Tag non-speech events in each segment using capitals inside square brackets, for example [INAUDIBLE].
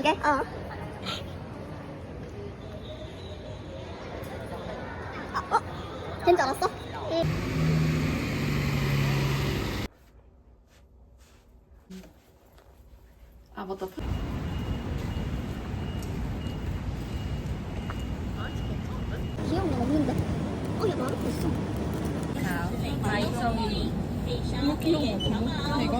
거두 개? 어. 아, 어? 된줄 알았어? 응. 아 맞다. 귀여운 거 없는데? 어, 얘 말하고 있어. 핸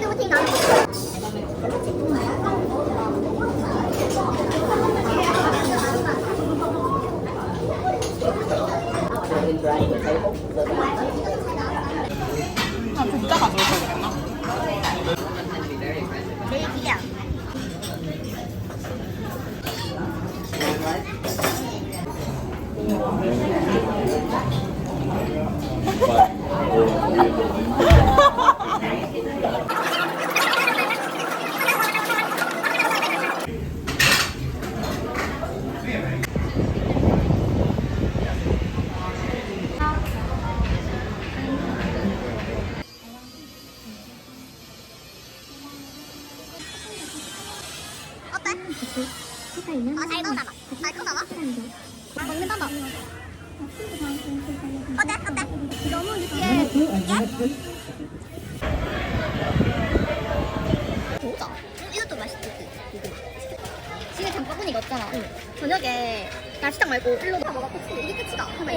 드부팅 나는 거. 아 진짜 가져올 거겠나? 제일이야. 어 음, 이것도 맛있지. 지금 장바구니가 없잖아. 저녁에 야시장 말고 일로 다 먹어. 이게 끝이다. 응.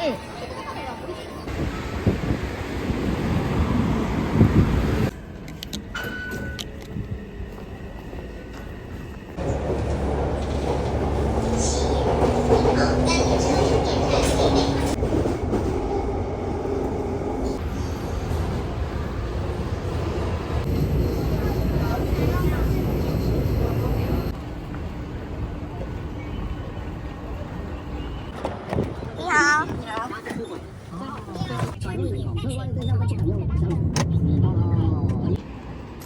응. 니하오.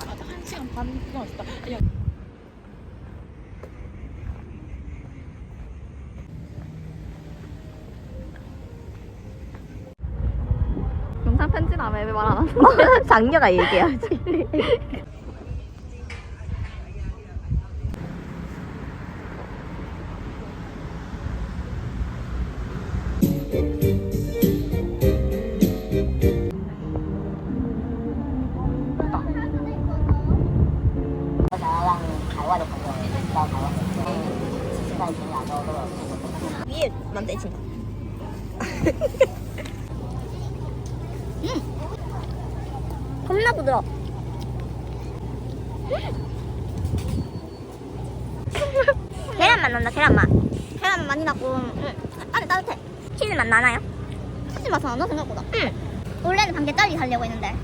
맞아 한 시간 반 끊었다. 야. 영상 편지나 왜 말 안 하는 장녀가 얘기해야지. [LAUGHS] 응. 안에 따뜻해. 치즈 맛 나나요? 치즈 맛은 안 나 생각보다. 응. 원래는 반 개짜리 살려고 했는데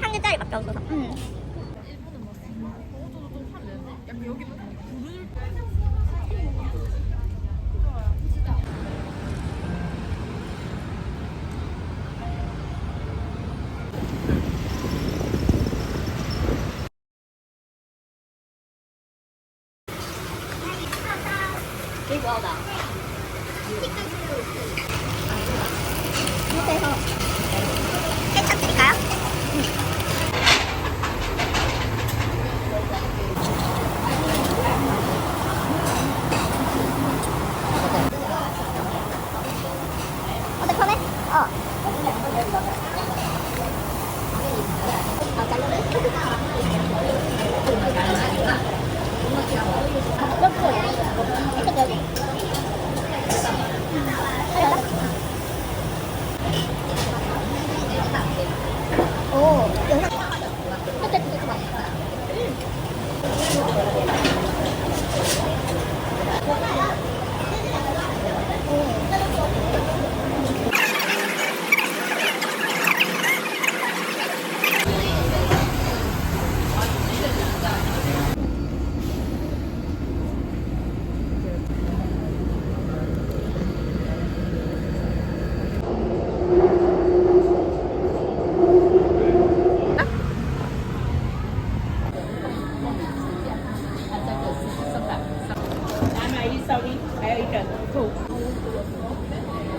한 개짜리밖에 없어서. 응.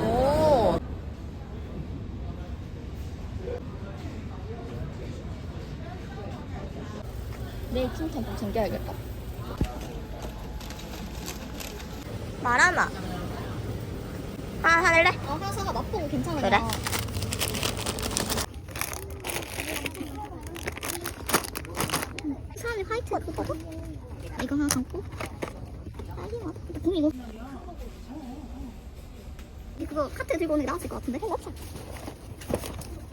오. 내일 칭찬 좀 챙겨야겠다. 말하나 하나 사줄래? 아, 하나 어, 사가 맛보고 괜찮아. 그래. 그거 카트 들고 오는 게 나았을 것 같은데? 어 없어.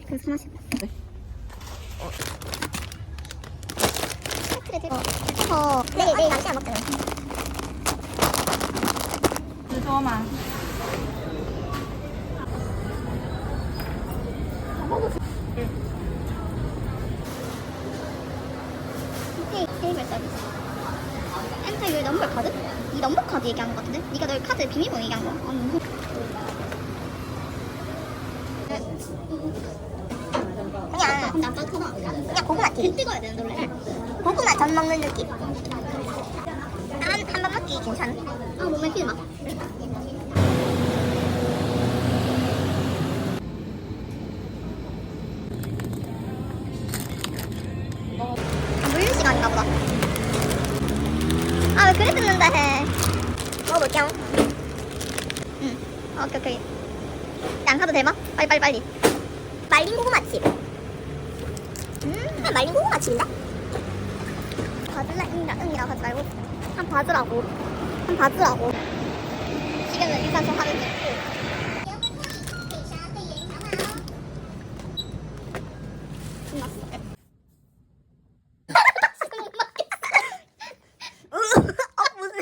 그래서 하나씩. 네. 카트를 들고. 어, 내일, 내일 남자 먹자. 죄송하마. 테- 테이블 서비스. 엔터 이거 넘버 카드? 이 넘버 카드 얘기하는 것 같은데? 네가 널 카드 비밀번호 얘기한 거. 아니 무슨? 그냥. 그냥 고구마 튀. 배 뜨거야 되는 원래. 고구마 전 먹는 느낌. 한, 한번 먹기 괜찮아. 아 몸에 필 맛. 음, 아, 말린 고구마 칩인데? 봐줄래? 응이라, 응이라 하지 말고. 한 봐주라고. 한 봐주라고. 지금은 일단 좀 하면 끝났어. 어, 무슨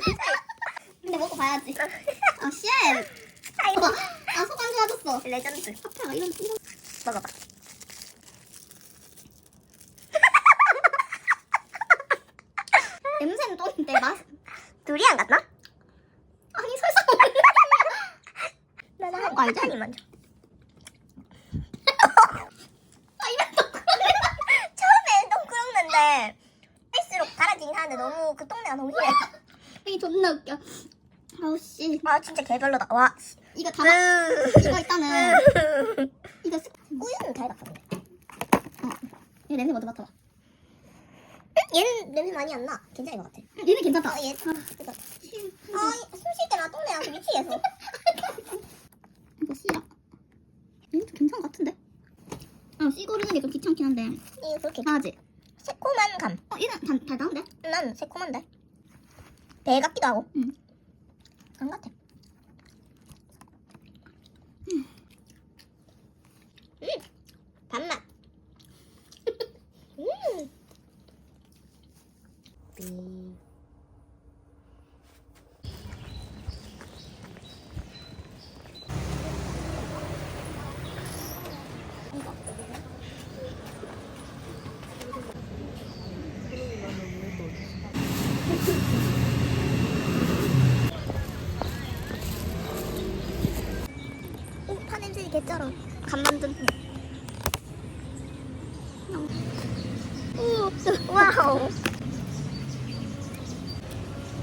근데 먹고 봐야지. 아 쉣. 아이고. 아 소감 좋아졌어. 레전드. 파파가 이런 이런. 먹어봐. 냄새는 또인데 맛. 두리안 같나? 아니 설사. 나는 한 알지? 알지? 먼저. 아 이만 또. 처음엔 동그랗는데 할수록 달아지긴 하는데 너무 그 동네가 너무 심해. 이게 존나 웃겨. 아우 씨. 아 진짜 개별로다. 와. 이거 다 맛- 이거 일단은 [LAUGHS] 이거 스... 우유는 잘 바꿨네. 이거 냄새 먼저 맡아봐. 얘는 냄새 많이 안 나. 괜찮은 것 같아. 얘는 괜찮다. 어, 얘. 아, 숨쉴 때나 똥내나 그 미치겠어. 이거 씨야. 얘도 괜찮은 것 같은데? 아, 씨 고르는 게 좀 귀찮긴 한데. 이게 그렇게 하지? 새콤한 감. 어, 얘는 단, 달달한데? 난 새콤한데. 배 같기도 하고. 응. 안 같아. 음. 단맛. 음. 오, 파 냄새 개쩔어. 간 만든. 오, 와우.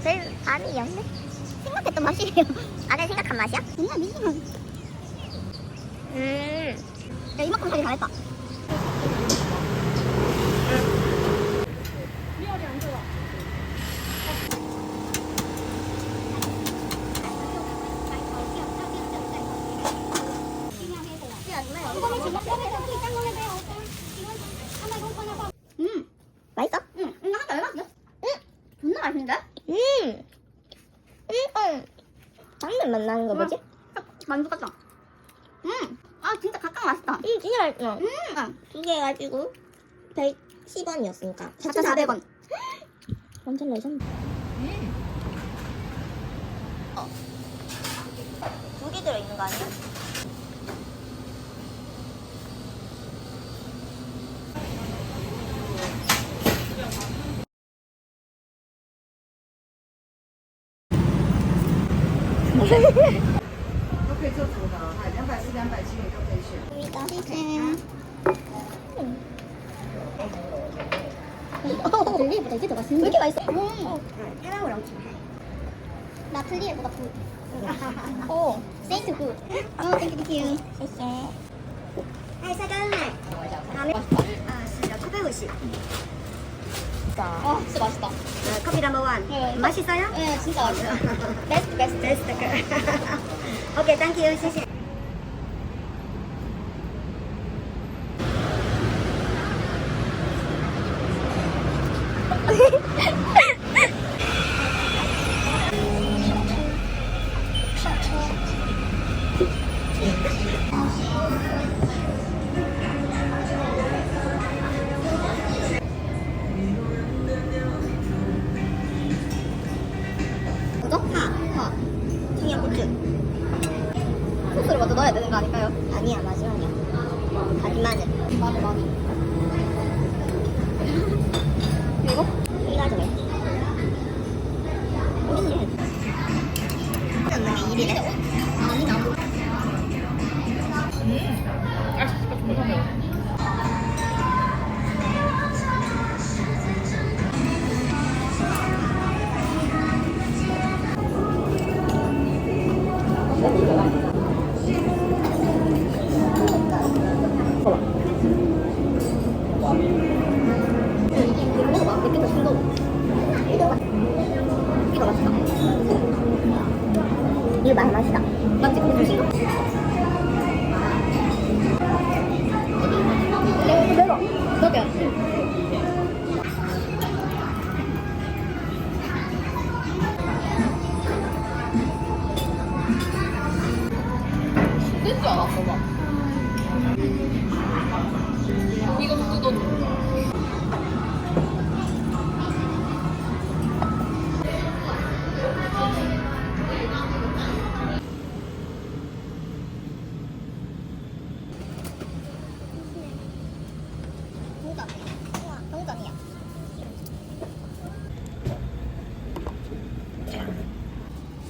제일 안이 였네. 생각했던 맛이에요. [LAUGHS] 안에 생각한 맛이야? 정말 미시면. 음. 야, 이만큼 하기 잘했다. 음, 맛있어? 음, 이거 한달 얼마? 응, 존나 맛있는데? 음. 음, 음. 당면 맛 나는 거 뭐지? 만두 같다. 음, 아 진짜 각각 맛있다. 음, 맛있어. 음, 두개 해가지고 110원이었으니까 4,400원. [GASPS] 완전 레전드 두개 들어있는 거 아니야? 델리보다 이게 더 맛있는데? 왜 이렇게 맛있어? 음. 나틀리에 뭐가 굿. 오. 세인트 굿. 어, 땡큐, 땡큐. 됐어. 아이, 잠깐만. 다음에. 아, 진짜 950. 아, 진짜 맛있다. 어, 아, 커피 넘버원. 네, 네. 맛있어요? 네, 진짜 맛있어. [LAUGHS] 베스트, 베스트. 베스트. [LAUGHS] 오케이, 땡큐. 谢谢.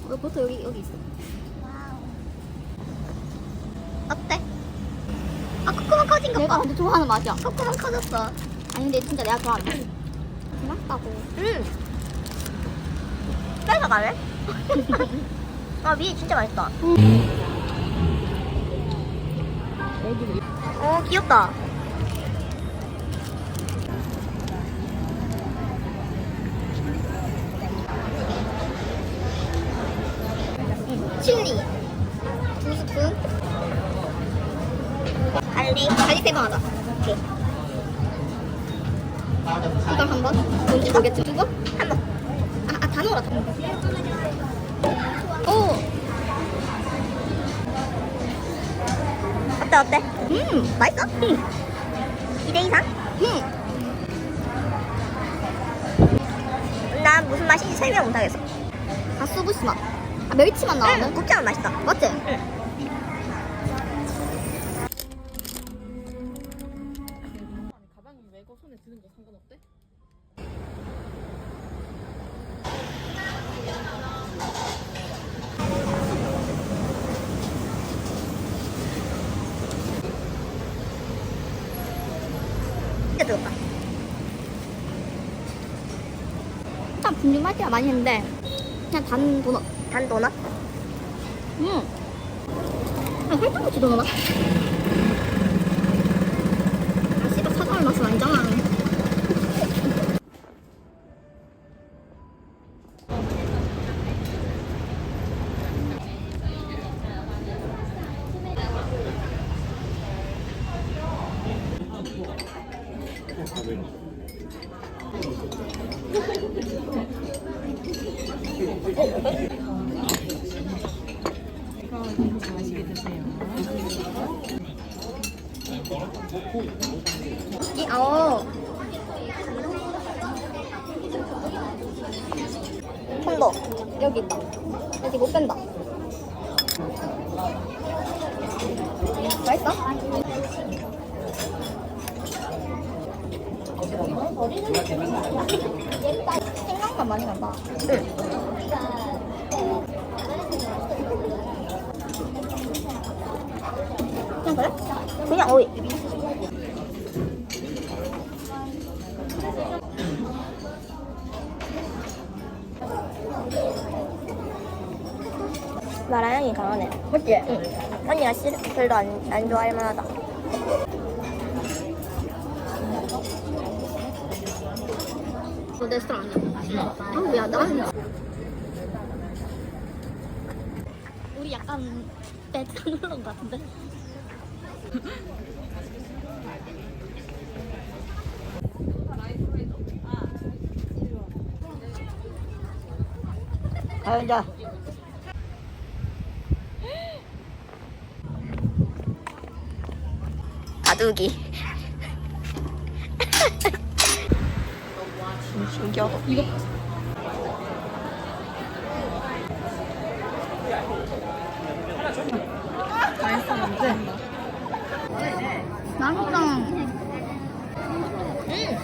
왜 버터 여기 여기 있어? 어때? 아 코코만 커진 것 봐. 내가 근데 좋아하는 맛이야. 코코만 커졌어. 아니 근데 진짜 내가 좋아하는 맛. 맛있다고. 음. 뺏어가네? [LAUGHS] 아, 미 진짜 맛있다. 어, 귀엽다. 칠리 두 스푼. 갈릭. 갈릭 세번 하자. 오케이. 이걸 한 번. 뭔지 모르겠지. 두 번? 한 번. 아, 아, 다 넣어라. 다. 오. 어때, 어때? 음, 맛있어? 음. 2대 이상? 음. 난 무슨 맛인지 설명 못하겠어. 가스부시 맛. 아, 멸치맛 나오는? 응, 국자는 맛있다. 맞지? 일단 분유 맛이야 많이 했는데 그냥 단 도넛. 단 도넛? 음. 그냥 설탕같이 도넛 맛. 아 씨발 사과의 맛은 아니잖아. 이 어. 통도. 여기 있다. 여기 못 뺀다. 맛있어? 생강만 많이 간다. 그냥 그래? 그냥 오이. 마라향이 강하네. 맞지? 응. 언니가 씨, 별로 안, 안 좋아할 만하다. 저 레스토랑 아니야. 아, 야, 나는. 우리 약간 배트 놀러 온것 같은데? 아, 이제. 가두기. 신기하다. 이거? 맛있다. 이